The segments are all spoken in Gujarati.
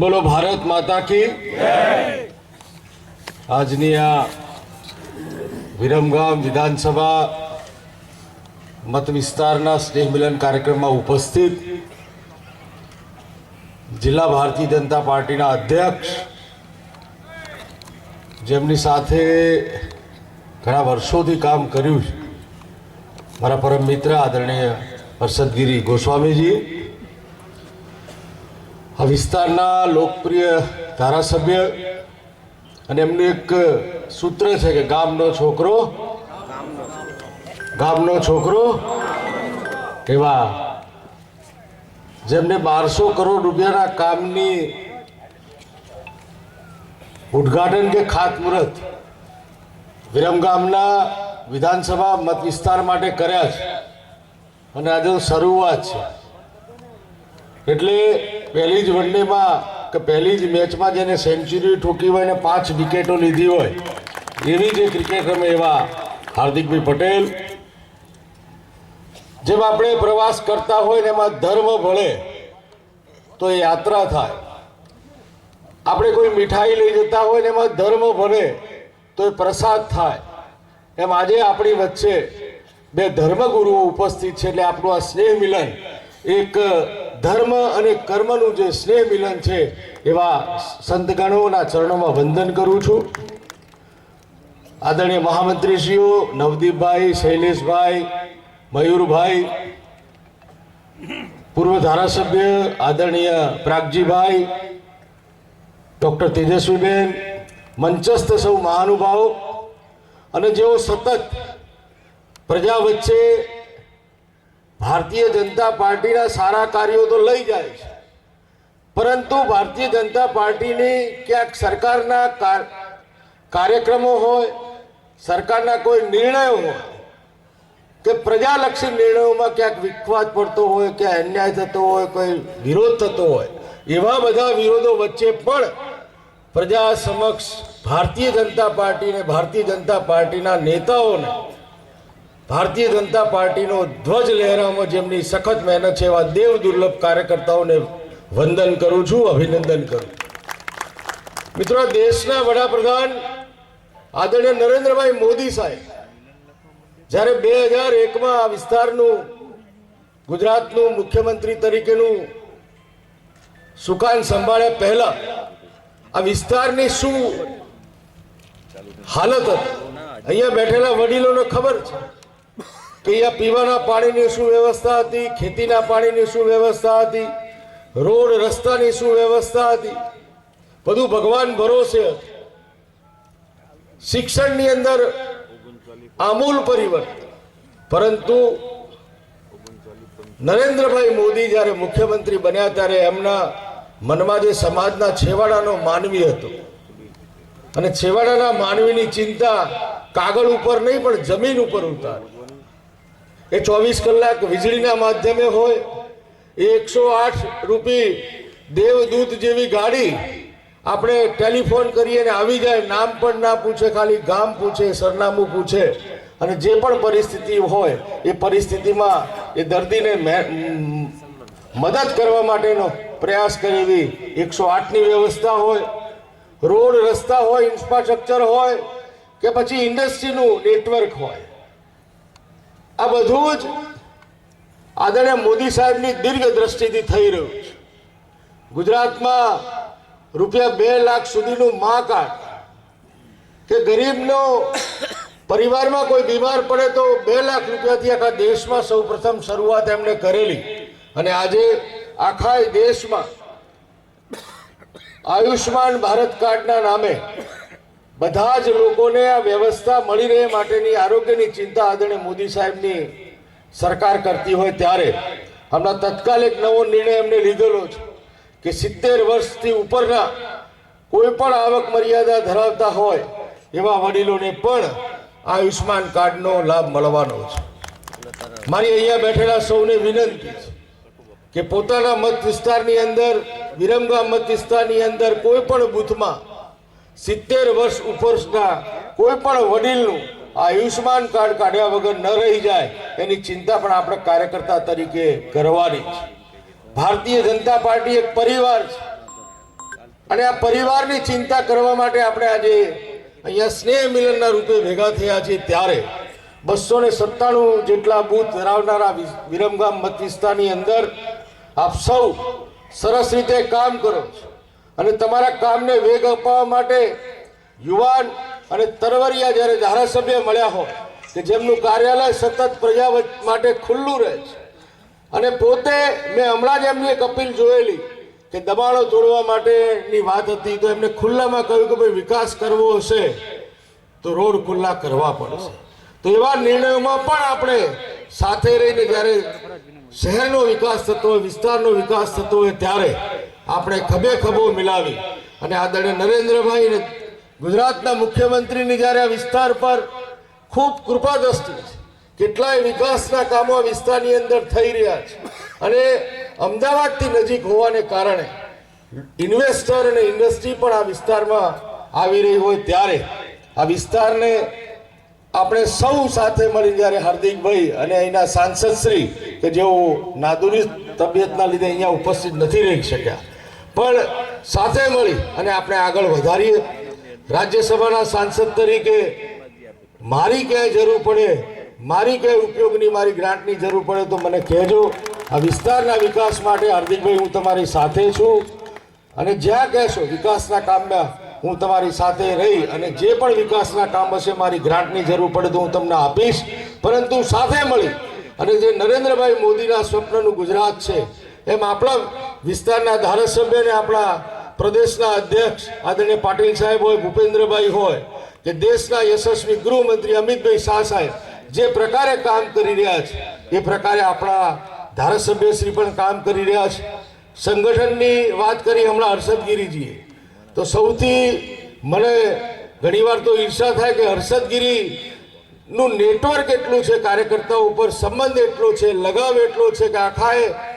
બોલો ભારત માતા કી આજની આ વિરમગામ વિધાનસભા મત વિસ્તારના સ્નેહ મિલન કાર્યક્રમમાં ઉપસ્થિત જિલ્લા ભારતીય જનતા પાર્ટીના અધ્યક્ષ, જેમની સાથે ઘણા વર્ષોથી કામ કર્યું છે. મારા પરમ મિત્ર આદરણીય હર્ષદગીરી ગોસ્વામીજી આ વિસ્તારના લોકપ્રિય ધારાસભ્ય અને એમનું એક સૂત્ર છે કે ગામનો છોકરો ગામનો છોકરો એવા જેમને બારસો કરોડ રૂપિયાના કામની ઉદ્ઘાટન કે ખાતમુહૂર્ત વિરમગામના વિધાનસભા મત વિસ્તાર માટે કર્યા છે. અને આજે શરૂઆત છે. એટલે પહેલી જ વનડેમાં કે પહેલી જ મેચમાં જેને સેન્ચુરી ઠોકી હોય ને પાંચ વિકેટો લીધી હોય, એવી જે ક્રિકેટ રમે એવા હાર્દિકભાઈ પટેલ. જેમ આપણે પ્રવાસ કરતા હોય ને એમાં ધર્મ ભળે, તો એ યાત્રા થાય. આપણે કોઈ મીઠાઈ લઈ જતા હોય ને એમાં ધર્મ ભળે, તો એ પ્રસાદ થાય. એમ આજે આપણી વચ્ચે બે ધર્મગુરુઓ ઉપસ્થિત છે, એટલે આપણું આ સ્નેહ મિલન એક ધર્મ અને કર્મનું જે સ્નેહ મિલન છે, એવા સંતગણોના ચરણોમાં વંદન કરું છું. આદરણીય મહામંત્રીશ્રીઓ, નવદીપભાઈ, શૈલેષભાઈ, મયુરભાઈ, પૂર્વ ધારાસભ્ય, આદરણીય પ્રાગજીભાઈ, ડૉક્ટર તેજસ્વીબેન, મંચસ્થ સૌ મહાનુભાવો અને જેઓ સતત પ્રજા વચ્ચે ભારતીય જનતા પાર્ટીના સારા કાર્યો તો લઈ જાય છે. પરંતુ ભારતીય જનતા પાર્ટીની ક્યાંક સરકારના કાર- કાર્યક્રમો હોય, સરકારના કોઈ નિર્ણયો હોય, કે પ્રજાલક્ષી નિર્ણયોમાં ક્યાંક વિખવાદ પડતો હોય કે અન્યાય થતો હોય, કોઈ વિરોધ થતો હોય, એવા બધા વિરોધો વચ્ચે પણ પ્રજા સમક્ષ ભારતીય જનતા પાર્ટીને ભારતીય જનતા પાર્ટીના નેતાઓને ભારતીય જનતા પાર્ટીનો ધ્વજ લહેરાવવામાં જેમની સખત મહેનત છે એવા દેવ દુર્લભ કાર્યકર્તાઓને વંદન કરું છું, અભિનંદન કરું મિત્રો દેશના વડાપ્રધાન આદરણીય નરેન્દ્રભાઈ મોદી સાહેબ, જ્યારે બે હજાર એકમાં આ વિસ્તારનું, ગુજરાતનું મુખ્યમંત્રી તરીકેનું સુકાન સંભાળ્યા પહેલા, આ વિસ્તારની શું હાલત હતી? અહીંયા બેઠેલા વડીલોને ખબર છે? અહીંયા પીવાના પાણીની શું વ્યવસ્થા હતી, ખેતીના પાણીની શું વ્યવસ્થા હતી, રોડ, રસ્તાની શું વ્યવસ્થા હતી? બધું ભગવાન ભરોસે શિક્ષણની અંદર આમૂલ પરિવર્તન. પરંતુ નરેન્દ્રભાઈ મોદી જ્યારે મુખ્યમંત્રી બન્યા ત્યારે એમના મનમાં જે સમાજના છેવાડાનો માનવી હતો. અને છેવાડાના માનવીની ચિંતા કાગળ ઉપર નહીં, પણ જમીન ઉપર ઉતાર. એ ચોવીસ કલાક વીજળીના માધ્યમે હોય, એ એકસો આઠ રૂપી દેવદૂત જેવી ગાડી આપણે ટેલિફોન કરીએ ને આવી જાય, નામ પણ ના પૂછે, ખાલી ગામ પૂછે, સરનામું પૂછે. અને જે પણ પરિસ્થિતિ હોય, એ પરિસ્થિતિમાં એ દર્દીને મદદ કરવા માટેનો પ્રયાસ કરી એકસો આઠની વ્યવસ્થા હોય, રોડ રસ્તા હોય, ઇન્ફ્રાસ્ટ્રક્ચર હોય, કે પછી ઇન્ડસ્ટ્રીનું નેટવર્ક હોય. આ બધું જ આદરણીય મોદી સાહેબની દીર્ઘ દ્રષ્ટિથી થઈ રહ્યું છે. ગુજરાતમાં રૂપિયા બે લાખ સુધીનું મા કાર્ડ કે ગરીબનો પરિવારમાં કોઈ બીમાર પડે તો બે લાખ રૂપિયાથી આખા દેશમાં સૌ પ્રથમ શરૂઆત એમણે કરેલી. અને આજે આખા દેશમાં આયુષ્માન ભારત કાર્ડના નામે બધા જ લોકોને આ વ્યવસ્થા મળી રહે માટેની આરોગ્યની ચિંતા આદરણીય મોદી સાહેબની સરકાર કરતી હોય ત્યારે. હમણાં તત્કાલ એક નવો નિર્ણય એમને લીધેલો છે કે સિત્તેર વર્ષથી ઉપરના કોઈ પણ આવક મર્યાદા ધરાવતા હોય એવા વડીલોને પણ આયુષ્માન કાર્ડનો લાભ મળવાનો છે. મારી અહીંયા બેઠેલા સૌને વિનંતી છે કે પોતાના મત વિસ્તારની અંદર, વિરમગામ મત વિસ્તારની અંદર કોઈ પણ બૂથમાં સિત્તેર વર્ષ ઉપરના કોઈ પણ વડીલનું આયુષ્માન કાર્ડ કાઢ્યા વગર ન રહી જાય, એની ચિંતા પણ આપણે કાર્યકર્તા તરીકે કરવાની છે ભારતીય જનતા પાર્ટી એક પરિવાર છે. અને આ પરિવારની ચિંતા કરવા માટે આપણે આજે અહીંયા સ્નેહ મિલનના રૂપે ભેગા થયા છીએ ત્યારે બસો ને સત્તાણું જેટલા બૂથ ધરાવનારા વિરમગામ મત વિસ્તારની અંદર આપ સૌ સરસ રીતે કામ કરો છો. અને તમારા કામને વેગ અપાવવા માટે યુવાન અને તરવરિયા જ્યારે ધારાસભ્ય મળ્યા હોય, કે જેમનું કાર્યાલય સતત પ્રજા માટે ખુલ્લું રહે છે. અને પોતે મેં હમણાં જ એમની એક અપીલ જોયેલી, કે દબાણો તોડવા માટેની વાત હતી, તો એમને ખુલ્લામાં કહ્યું કે ભાઈ વિકાસ કરવો હશે, તો રોડ ખુલ્લા કરવા પડશે. તો એવા નિર્ણયોમાં પણ આપણે સાથે રહીને જ્યારે શહેરનો વિકાસ થતો હોય, વિસ્તારનો વિકાસ થતો હોય, ત્યારે આપણે ખભે ખભો મિલાવી. અને આદરણીય નરેન્દ્રભાઈ ને ગુજરાતના મુખ્યમંત્રીની જ્યારે આ વિસ્તાર પર ખૂબ કૃપા દ્રષ્ટિ છે, કેટલાય વિકાસના કામો વિસ્તારની અંદર થઈ રહ્યા છે. અને અમદાવાદથી નજીક હોવાને કારણે ઇન્વેસ્ટર અને ઇન્ડસ્ટ્રી પણ આ વિસ્તારમાં આવી રહી હોય ત્યારે આ વિસ્તારને આપણે સૌ સાથે મળી જ્યારે હાર્દિકભાઈ અને અહીંના સાંસદ શ્રી કે જેઓ નાદુરી તબિયતના લીધે અહીંયા ઉપસ્થિત નથી રહી શક્યા પણ સાથે મળી અને આપણે આગળ વધારીએ. રાજ્યસભાના સાંસદ તરીકે મારી ક્યાંય જરૂર પડે, મારી ક્યાંય ઉપયોગની મારી ગ્રાન્ટની જરૂર પડે તો મને કહેજો. આ વિસ્તારના વિકાસ માટે હાર્દિકભાઈ, હું તમારી સાથે છું અને જ્યાં કહેશો વિકાસના કામમાં હું તમારી સાથે રહી અને જે પણ વિકાસના કામ હશે મારી ગ્રાન્ટની જરૂર પડે તો હું તમને આપીશ. પરંતુ સાથે મળી અને જે નરેન્દ્રભાઈ મોદીના સ્વપ્નનું ગુજરાત છે, એમ આપણા વિસ્તારના ધારાસભ્ય અને આપણા પ્રદેશના અધ્યક્ષ આદરણીય પાટીલ સાહેબ હોય, ભૂપેન્દ્રભાઈ હોય, કે દેશના યશસ્વી ગૃહમંત્રી અમિતભાઈ શાહ સાહેબ જે પ્રકારે કામ કરી રહ્યા છે, એ પ્રકારે આપણા ધારાસભ્યશ્રી પણ કામ કરી રહ્યા છે. સંગઠનની વાત કરી હમણાં હર્ષદગીરીજીએ. તો સૌથી મને ઘણીવાર તો ઈર્ષા થાય કે હર્ષદગીરી નું નેટવર્ક એટલું છે, કાર્યકર્તાઓ ઉપર સંબંધ એટલો છે, લગાવ એટલો છે કે આખા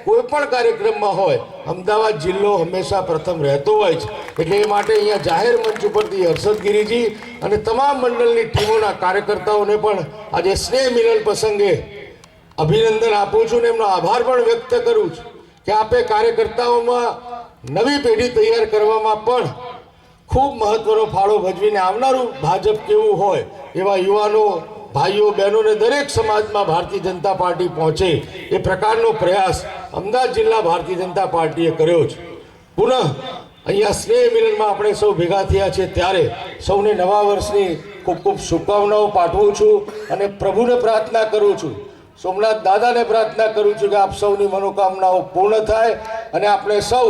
કોઈ પણ કાર્યક્રમમાં હોય, અમદાવાદ જિલ્લો હંમેશા પ્રથમ રહેતો હોય છે. એટલે એ માટે અહીંયા જાહેર મંચ ઉપરથી હર્ષદગીરીજી અને તમામ મંડળની ટીમોના કાર્યકર્તાઓને પણ આજે સ્નેહ મિલન પ્રસંગે અભિનંદન આપું છું ને એમનો આભાર પણ વ્યક્ત કરું છું કે આપે કાર્યકર્તાઓમાં નવી પેઢી તૈયાર કરવામાં પણ ખૂબ મહત્વનો ફાળો ભજવીને આવનારું ભાજપ કેવું હોય એવા યુવાનો ભાઈઓ, બહેનોને દરેક સમાજમાં ભારતીય જનતા પાર્ટી પહોંચે એ પ્રકારનો પ્રયાસ અમદાવાદ જિલ્લા ભારતીય જનતા પાર્ટીએ કર્યો છે. પુનઃ અહીંયા સ્નેહ મિલનમાં આપણે સૌ ભેગા થયા છે ત્યારે સૌને નવા વર્ષની ખૂબ ખૂબ શુભકામનાઓ પાઠવું છું અને પ્રભુને પ્રાર્થના કરું છું. સોમનાથ દાદાને પ્રાર્થના કરું છું કે આપ સૌની મનોકામનાઓ પૂર્ણ થાય અને આપણે સૌ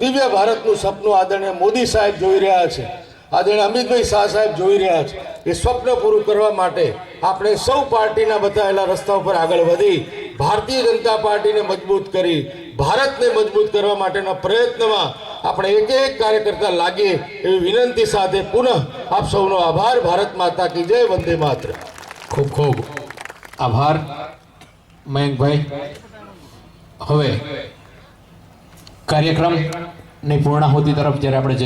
દિવ્ય ભારતનું સપનું આદરણીય મોદી સાહેબ જોઈ રહ્યા છે. આદરણીય અમિતભાઈ શાહ સાહેબ જોઈ રહ્યા છે. એ સ્વપ્ન પૂરું કરવા માટે આપણે સૌ પાર્ટીના બતાવેલા રસ્તા ઉપર આગળ વધી, ભારતીય જનતા પાર્ટીને મજબૂત કરી, ભારતને મજબૂત કરવા માટેના પ્રયત્નમાં આપણે એક એક કાર્યકર્તા લાગીએ એવી વિનંતી સાથે પુનઃ આપ સૌનો આભાર. ભારત માતા કી જય, વંદે માત્ર ખૂબ ખૂબ આભાર, મયંકભાઈ. હવે કાર્યક્રમની પૂર્ણાહુતિ તરફ જ્યારે આપણે